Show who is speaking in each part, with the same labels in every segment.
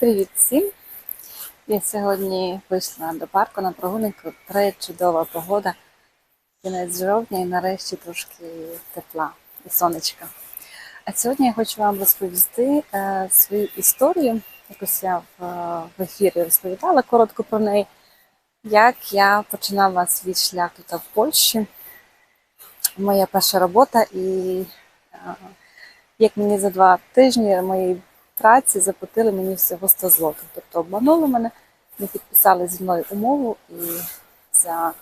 Speaker 1: Привіт всім! Я сьогодні вийшла до парку на прогулянку. Три чудова погода. Кінець жовтня і нарешті трошки тепла і сонечка. А сьогодні я хочу вам розповісти е, свою історію. Якось я в, е, в ефірі розповідала коротко про неї, як я починала свій шлях тут в Польщі. Моя перша робота, і е, як мені за два тижні моєї праці заплатили мені всього 100 злотих. Тобто обманули мене, не підписали зі мною умову, і за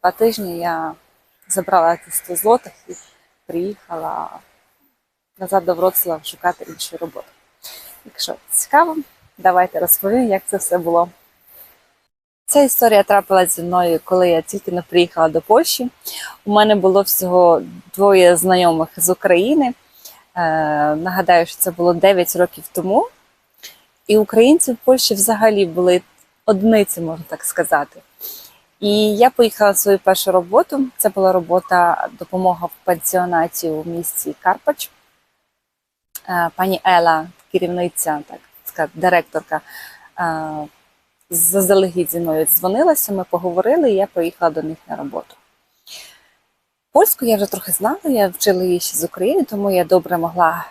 Speaker 1: два тижні я забрала ці 100 злотих і приїхала назад до Вроцлава шукати іншу роботу. Якщо цікаво, давайте розповім, як це все було. Ця історія трапилася зі мною, коли я тільки не приїхала до Польщі. У мене було всього двоє знайомих з України. Е, Нагадаю, що це було 9 років тому. І українці в Польщі взагалі були одиниці, можна так сказати. І я поїхала в свою першу роботу. Це була робота допомога в пансіонаті у місті Карпач. Е, Пані Ела, керівниця, так директорка, е, заздалегідь зі мною дзвонилася, ми поговорили, і я поїхала до них на роботу. Польську я вже трохи знала, я вчила її ще з України, тому я добре могла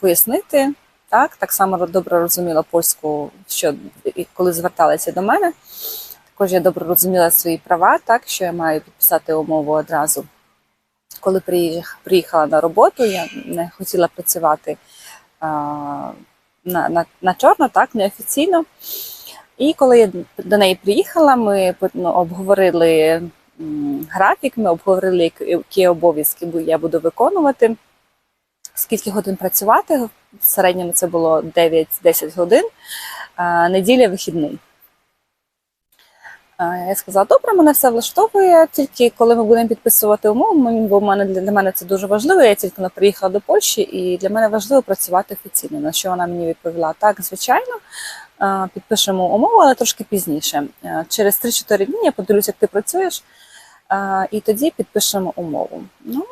Speaker 1: пояснити. Так, так само добре розуміла польську, що коли зверталися до мене. Також я добре розуміла свої права, так що я маю підписати умову одразу. Коли приїх- приїхала на роботу, я не хотіла працювати а, на, на, на чорно, так, неофіційно. І коли я до неї приїхала, ми ну, обговорили графік, ми обговорили, які- обов'язки я буду виконувати, скільки годин працювати. В середньому це було 9-10 годин, неділя вихідний. Я сказала, добре, мене все влаштовує, тільки коли ми будемо підписувати умови, бо в мене, для мене це дуже важливо. Я тільки приїхала до Польщі, і для мене важливо працювати офіційно. На що вона мені відповіла? Так, звичайно, підпишемо умову, але трошки пізніше. Через 3-4 дні я подивлюся, як ти працюєш, і тоді підпишемо умову. Ну,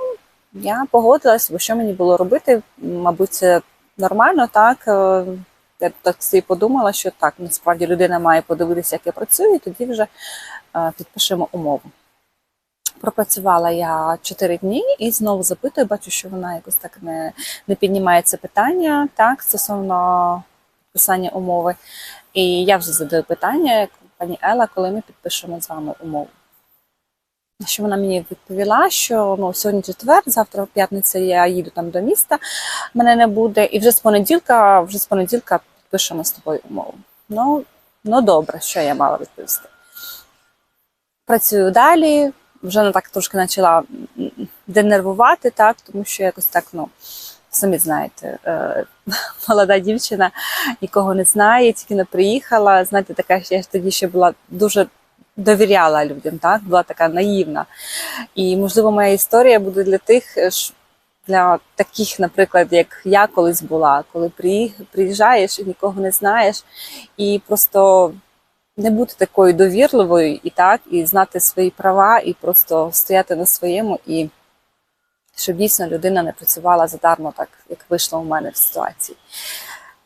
Speaker 1: я погодилась, бо що мені було робити? Мабуть, це нормально, так. е, Я так собі подумала, що так, насправді людина має подивитися, як я працюю, і тоді вже е, підпишемо умову. Пропрацювала я 4 дні і знову запитую, бачу, що вона якось так не, не піднімає це питання так, стосовно підписання умови. І я вже задаю питання, пані Ела, коли ми підпишемо з вами умову. Що вона мені відповіла, що ну, сьогодні четвер, завтра п'ятниця я їду там до міста, мене не буде, і вже з понеділка, вже з понеділка підпишемо з тобою умову. Ну, ну добре, що я мала відповісти. Працюю далі, вже не так трошки почала денервувати, так, тому що якось так, ну, самі знаєте, е, молода дівчина нікого не знає, тільки не приїхала. Знаєте, така я ж тоді ще була дуже довіряла людям, так, була така наївна. І, можливо, моя історія буде для тих, е, для таких, наприклад, як я колись була, коли приїжджаєш і нікого не знаєш, і просто не бути такою довірливою і так, і знати свої права, і просто стояти на своєму, і щоб дійсно людина не працювала задармо, так як вийшло у мене в ситуації.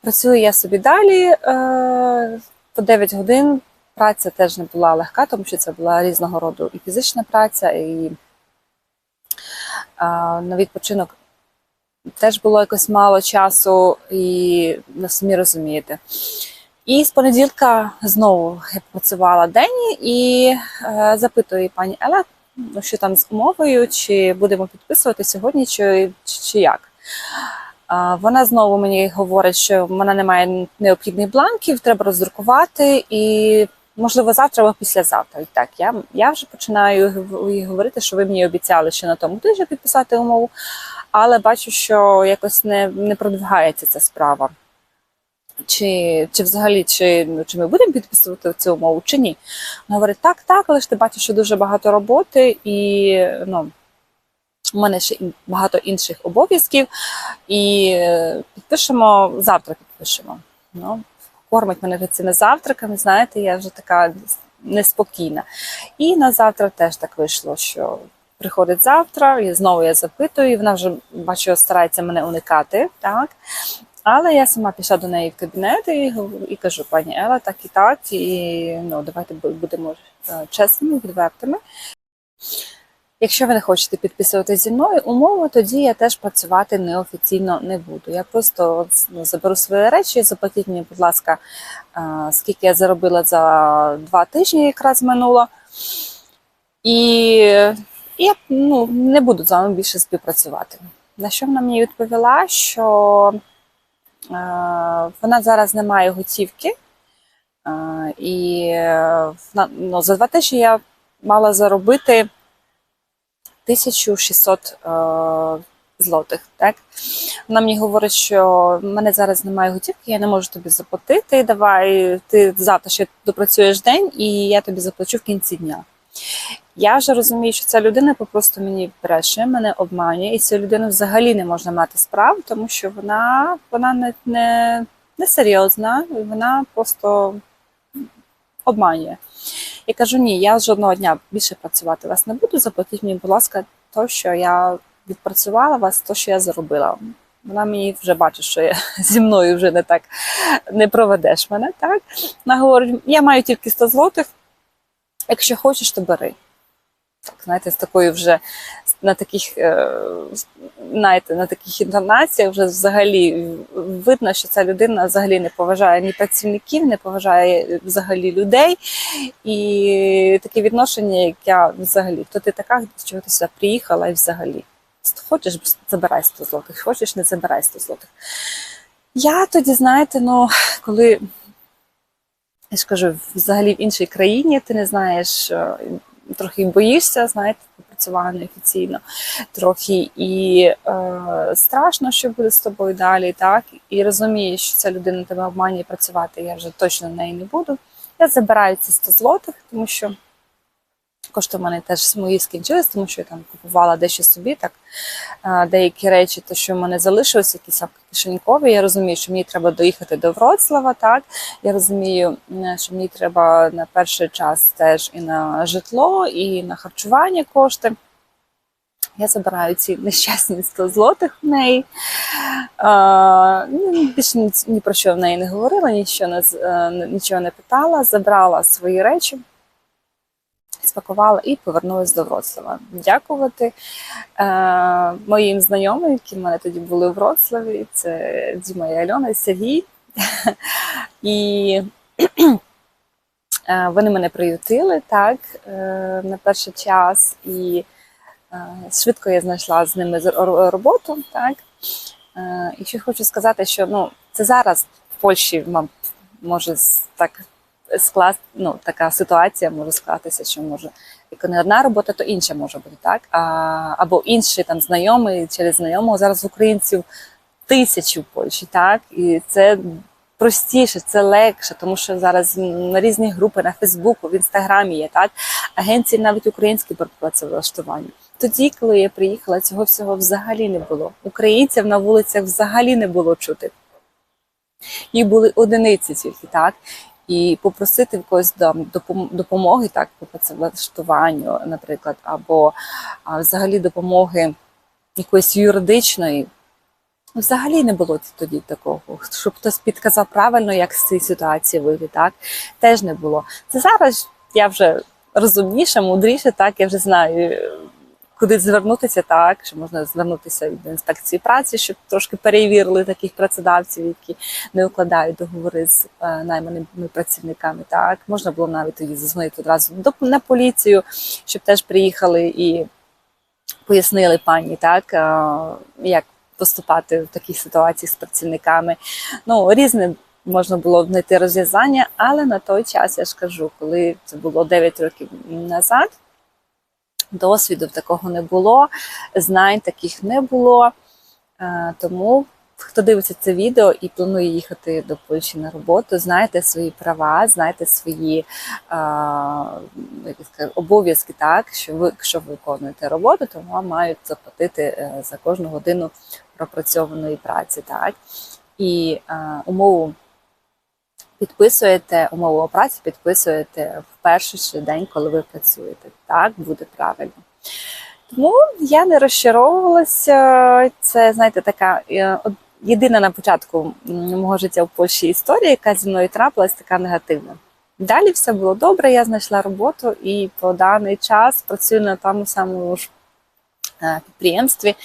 Speaker 1: Працюю я собі далі е, по 9 годин. Праця теж не була легка, тому що це була різного роду і фізична праця, і е, на відпочинок теж було якось мало часу, і ви самі розумієте. І з понеділка знову я працювала день і е, запитую пані Еле, ну, що там з умовою, чи будемо підписувати сьогодні, чи, чи, як. А, Вона знову мені говорить, що в мене немає необхідних бланків, треба роздрукувати, і можливо завтра або післязавтра. І так, я, я вже починаю говорити, що ви мені обіцяли ще на тому тижні підписати умову, але бачу, що якось не, не продвигається ця справа. Чи, чи взагалі чи, ну, чи ми будемо підписувати цю умову, чи ні? Говорить, так, так, але ж ти бачиш, що дуже багато роботи, і ну, у мене ще багато інших обов'язків, і е, підпишемо завтра підпишемо. Ну, кормить мене цими завтраками, знаєте, я вже така неспокійна. І на завтра теж так вийшло, що приходить завтра, і знову я запитую, і вона вже бачу, старається мене уникати. Так? Але я сама пішла до неї в кабінет і, і кажу, пані Ела, так і так, і ну, давайте будемо е, чесними, відвертими. Якщо ви не хочете підписувати зі мною умови, тоді я теж працювати неофіційно не буду. Я просто ну, заберу свої речі, заплатіть мені, будь ласка, е, скільки я заробила за два тижні, якраз минуло. І я ну, не буду з вами більше співпрацювати. На що вона мені відповіла, що е, вона зараз не має готівки, е, і ну, за два тижні я мала заробити 1600 е, злотих. Так? Вона мені говорить, що в мене зараз немає готівки, я не можу тобі заплатити. Давай ти завтра ще допрацюєш день, і я тобі заплачу в кінці дня. Я вже розумію, що ця людина попросту мені бреше, мене обманює, і цю людину взагалі не можна мати справ, тому що вона, вона не, не, не серйозна, вона просто обманює. Я кажу: ні, я жодного дня більше працювати вас не буду. Заплатіть мені, будь ласка, то, що я відпрацювала вас, то, що я заробила. Вона мені вже бачить, що я зі мною вже не так не проведеш мене. Так вона говорить: я маю тільки 100 злотих. Якщо хочеш, то бери. Знаєте, з такою вже на таких, е, знаєте, на таких інтонаціях вже взагалі видно, що ця людина взагалі не поважає ні працівників, не поважає взагалі людей. І таке відношення, як я взагалі, хто ти така, чого ти сюди приїхала і взагалі. Хочеш, забирай 100 злотих, хочеш, не забирай 100 злотих. Я тоді, знаєте, ну, коли я ж кажу, взагалі в іншій країні ти не знаєш, е, трохи боїшся, знаєте, працювати неофіційно, трохи і е, страшно, що буде з тобою далі, так? І розумієш, що ця людина тебе обманює працювати, я вже точно на неї не буду. Я забираю ці 100 злотих, тому що кошти в мене теж мої скінчились, тому що я там купувала дещо собі, так е, деякі речі, то що в мене залишилось, якісь кишенькові. Я розумію, що мені треба доїхати до Вроцлава, так я розумію, що мені треба на перший час теж і на житло, і на харчування кошти. Я забираю ці нещасні 100 злотих в неї. А, ну, більше ні, ні про що в неї не говорила, нічого не, е, нічого не питала, забрала свої речі, спакувала і повернулася до Вроцлава. Дякувати е, моїм знайомим, які в мене тоді були у Вроцлаві. Це Діма і Альона, і Сергій. І е, вони мене приютили так е, на перший час. І е, швидко я знайшла з ними роботу. Так. І ще хочу сказати, що ну, це зараз в Польщі може так склад, ну, така ситуація може скластися, що може як не одна робота, то інша може бути, так? А, або інший там знайомий через знайомого. Зараз українців тисячі в Польщі, так? І це простіше, це легше, тому що зараз на різні групи на Фейсбуку, в інстаграмі є так. Агенції навіть українські по працевлаштуванню. Тоді, коли я приїхала, цього всього взагалі не було. Українців на вулицях взагалі не було чути. Їх були одиниці тільки, так? І попросити в когось допомоги, так, по працевлаштуванню, наприклад, або взагалі допомоги якоїсь юридичної. Взагалі не було тоді такого, щоб хтось підказав правильно, як з цієї ситуації вийти, так теж не було. Це зараз я вже розумніша, мудріша, так я вже знаю, куди звернутися, так що можна звернутися до інспекції праці, щоб трошки перевірили таких працедавців, які не укладають договори з е, найманими працівниками. Так можна було навіть тоді зазвонити одразу на поліцію, щоб теж приїхали і пояснили пані, так е, як поступати в таких ситуаціях з працівниками. Ну різне можна було знайти розв'язання, але на той час я ж кажу, коли це було 9 років назад. Досвіду такого не було, знань таких не було. Е, Тому хто дивиться це відео і планує їхати до Польщі на роботу, знайте свої права, знайте свої е, обов'язки, так що ви, якщо ви виконуєте роботу, то вам мають заплатити е, за кожну годину пропрацьованої праці. Так і умову підписуєте умову праці, підписуєте в перший же день, коли ви працюєте. Так буде правильно. Тому я не розчаровувалася. Це, знаєте, така е, єдина на початку мого життя в Польщі історія, яка зі мною трапилась, така негативна. Далі все було добре, я знайшла роботу і по даний час працюю на тому самому ж е, підприємстві. Е,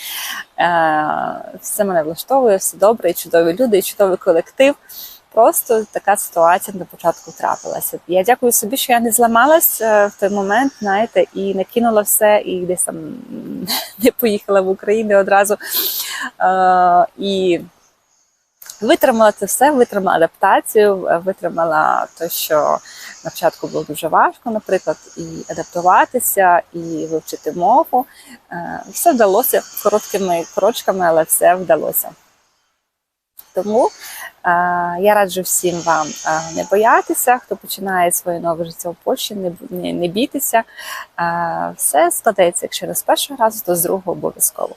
Speaker 1: Все мене влаштовує, все добре, і чудові люди, і чудовий колектив. Просто така ситуація на початку трапилася. Я дякую собі, що я не зламалась е, в той момент, знаєте, і не кинула все, і десь там не поїхала в Україну одразу. Е, І витримала це все, витримала адаптацію, е, витримала те, що на початку було дуже важко, наприклад, і адаптуватися, і вивчити мову. Все вдалося короткими крочками, але все вдалося. Тому е, я раджу всім вам е, не боятися, хто починає своє нове життя в Польщі, не, не, бійтеся. Е, все складається, якщо не з першого разу, то з другого обов'язково.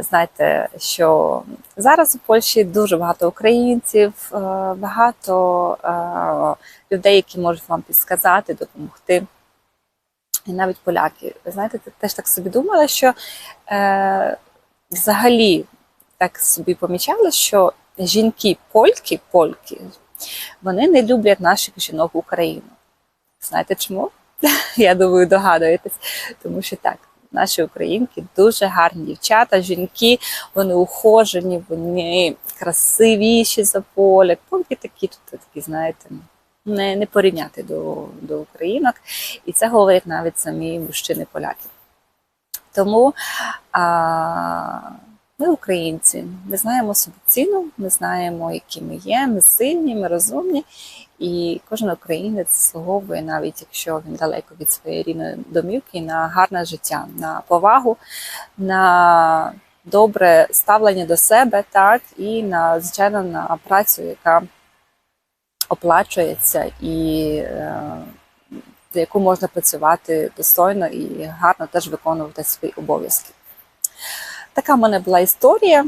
Speaker 1: Знаєте, що зараз у Польщі дуже багато українців, багато людей, які можуть вам підсказати, допомогти. І навіть поляки. Знаєте, теж так собі думала, що взагалі так собі помічала, що жінки польки, польки, вони не люблять наших жінок Україну. Знаєте чому? Я думаю, догадуєтесь, тому що так. Наші українки дуже гарні дівчата, жінки, вони ухожені, вони красивіші за поляк. Польки такі тут такі, знаєте, не, не порівняти до, до українок. І це говорять навіть самі мужчини-поляки. Тому а, ми українці, ми знаємо собі ціну, ми знаємо, які ми є, ми сильні, ми розумні. І кожен українець заслуговує, навіть якщо він далеко від своєї рідної домівки, на гарне життя, на повагу, на добре ставлення до себе, так, і на звичайно на працю, яка оплачується і е, за яку можна працювати достойно і гарно теж виконувати свої обов'язки. Така в мене була історія.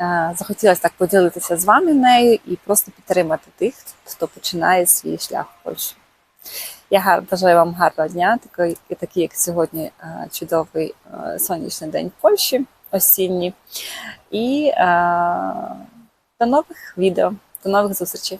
Speaker 1: Е, Захотілося так поділитися з вами нею і просто підтримати тих, хто починає свій шлях в Польщі. Я бажаю вам гарного дня, такий, такий як сьогодні е, чудовий е, сонячний день в Польщі, осінній. І е, до нових відео, до нових зустрічей.